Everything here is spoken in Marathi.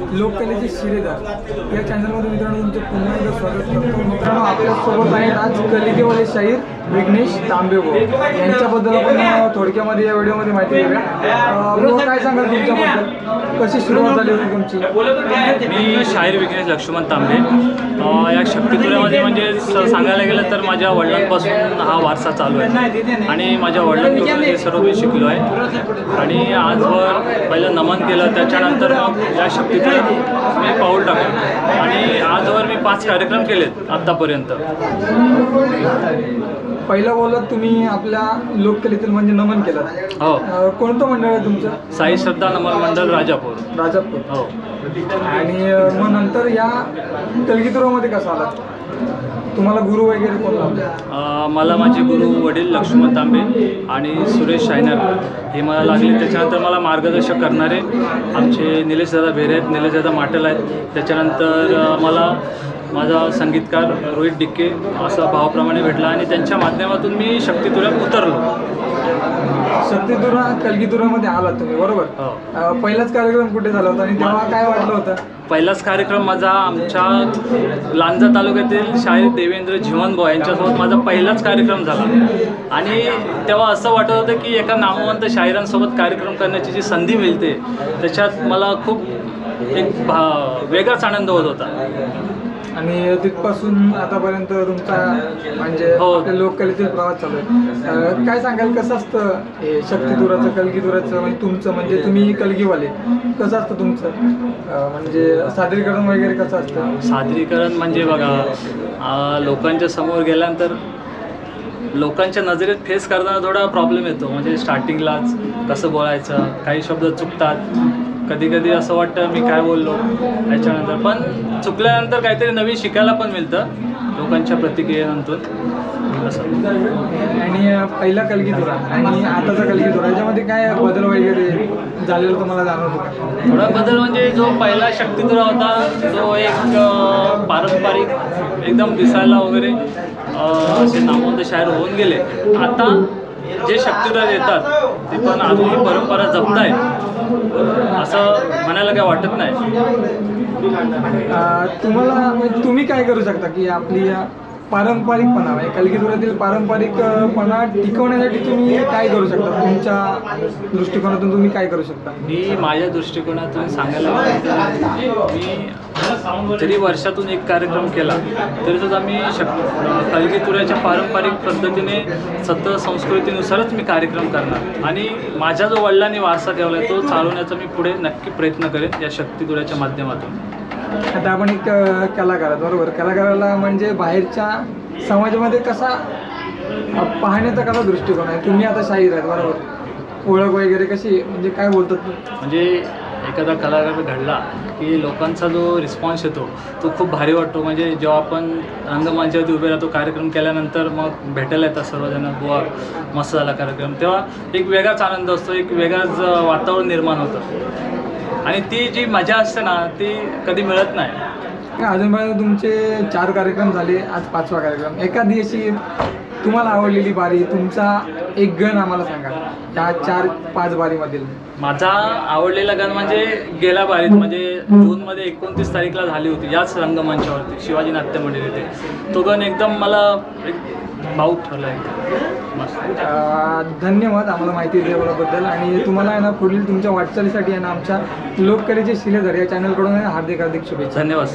लोककलेचे शिलेदार या चॅनलमध्ये मित्रांनो तुमचं पुन्हा एकदा स्वागत करतो. मित्रांनो आपल्यासोबत आहेत आज कलिकेवाले शाहीर. विघ्नेश तांबेगो यांच्याबद्दल आपण थोडक्यामध्ये या व्हिडिओमध्ये माहिती घेऊया काय सांगाल तुमच्याबद्दल? कशी सुरुवात झाली होती तुमची? मी शाहीर विघ्नेश लक्ष्मण तांबे. या शक्तिपुरामध्ये म्हणजे स- सांगायला गेलं तर माझ्या वडिलांपासून हा वारसा चालू आहे. आणि माझ्या वडिलांकडून हे सर्व मी शिकलो आहे. आणि आजवर पहिलं नमन केलं त्याच्यानंतर मग या शक्तिपुरात मी पाऊल टाकलं. आणि आजवर पाच कार्यक्रम केलेत आत्तापर्यंत पहिला बोलत तुम्ही आपल्या लोककलेतील म्हणजे नमन केलं. हो. अं, कोणतं मंडळ आहे तुमचं? साई श्रद्धा नमन मंडळ राजापूर. राजापूर. हो. आणि अं, मग नंतर या कलगीतुरामध्ये कसं आलात तुम्हाला गुरु वगैरे कोण मला माझे गुरु वडील लक्ष्मण तांबे आणि सुरेश शायनर हे मला लागले. त्याच्यानंतर मला मार्गदर्शक करणारे आमचे निलेश दादा भेरे आहेत निलेश दादा माटल आहेत. त्याच्यानंतर मला माझा संगीतकार रोहित डिक्के असा भावाप्रमाणे भेटला आणि त्यांच्या माध्यमातून मी शक्तितुऱ्यात उतरलो. शक्तिदुरा कलगीतुरामध्ये आलात तुम्ही बरोबर? हो. अं, पहिलाच कार्यक्रम कुठे झाला होता आणि तेव्हा काय वाटलं होतं? पहिलाच कार्यक्रम माझा आमच्या लांजा तालुक्यातील शाहीर देवेंद्र झिवनभाऊ यांच्यासोबत माझा पहिलाच कार्यक्रम झाला. आणि तेव्हा असं वाटत होतं की एका नामवंत शाहिरांसोबत कार्यक्रम करण्याची जी संधी मिळते त्याच्यात मला खूप एक भा वेगळाच आनंद होत होता. आणि तिथपासून आतापर्यंत तुमचा म्हणजे हो. आपल्या लोककलेतील प्रवास चालू आहे. अं, काय सांगाल कसं असतं हे शक्तिदुराचं कलगीदुराचं म्हणजे तुमचं म्हणजे तुम्ही कलगीवाले. कसं असतं तुमचं? अं, म्हणजे सादरीकरण वगैरे कसं असतं? सादरीकरण म्हणजे बघा आ, लोकांच्या समोर गेल्यानंतर लोकांच्या नजरेत फेस करताना थोडा प्रॉब्लेम येतो. म्हणजे स्टार्टिंगलाच कसं बोलायचं काही शब्द चुकतात. कधी कधी असं वाटतं मी काय बोललो याच्यानंतर. पण चुकल्यानंतर काहीतरी नवीन शिकायला पण मिळतं लोकांच्या प्रतिक्रियेनंतर असं. आणि पहिला कलगीदुरा आणि आताचा कलगीदुरा याच्यामध्ये काय बदल वगैरे झालेलं तुम्हाला जाणवतो थोडा बदल म्हणजे जो पहिला शक्तिधुरा होता जो एक पारंपरिक एकदम दिसायला वगैरे असे नामवंत शायर होऊन गेले. आता जे शक्तिधर येतात ते पण आपली परंपरा जपतायत असं म्हणायला काय वाटत नाही? तुम्हाला तुम्ही काय करू शकता की आपली या पारंपरिकपणा म्हणजे कलगीदुरातील पारंपरिकपणा टिकवण्यासाठी तुम्ही काय करू शकता? तुमच्या दृष्टिकोनातून तुम्ही काय करू शकता? मी माझ्या दृष्टिकोनातून सांगायला मी जरी वर्षातून एक कार्यक्रम केला तरी सुद्धा मी शक कलगीतुऱ्याच्या पारंपरिक पद्धतीने सत संस्कृतीनुसारच मी कार्यक्रम करणार. आणि माझ्या जो वडिलांनी वारसा ठेवला आहे तो चालवण्याचा मी पुढे नक्की प्रयत्न करेन या शक्तितुऱ्याच्या माध्यमातून. आता आपण एक अं, कलाकार बरोबर. कलाकाराला म्हणजे बाहेरच्या समाजामध्ये कसा पाहण्याचा कसा दृष्टिकोन आहे? तुम्ही आता शाहीर आहेत बरोबर. ओळख वगैरे कशी म्हणजे काय बोलतात? म्हणजे एखादा कलाकार घडला की लोकांचा जो रिस्पॉन्स येतो तो खूप भारी वाटतो. म्हणजे जेव्हा आपण रंगमंचावरती उभे राहतो कार्यक्रम केल्यानंतर मग भेटायला येतात सर्वजण बुवा मस्त झाला कार्यक्रम. तेव्हा एक वेगळाच आनंद असतो एक वेगळाच वातावरण निर्माण होतं. आणि ती जी मजा असते ना ती कधी मिळत नाही. अजूनपर्यंत तुमचे चार कार्यक्रम झाले आज पाचवा कार्यक्रम. एखादी अशी तुम्हाला आवडलेली बारी तुमचा एक गण आम्हाला सांगा. त्या चार पाच बारीमधील. माझा आवडलेला गाणं म्हणजे गेल्या बारीत म्हणजे जूनमध्ये एकोणतीस तारीखला झाली होती याच रंगमंचावरती शिवाजी नाट्य मंदिर इथे. तो गण एकदम मला एक भाऊक ठरला एकदम. मस्त अं, धन्यवाद आम्हाला माहिती दिल्याबद्दल. आणि तुम्हाला आहे ना पुढील तुमच्या वाटचालीसाठी आहे ना आमच्या लोककलेचे शिलेधर या चॅनलकडून हार्दिक हार्दिक शुभेच्छा. धन्यवाद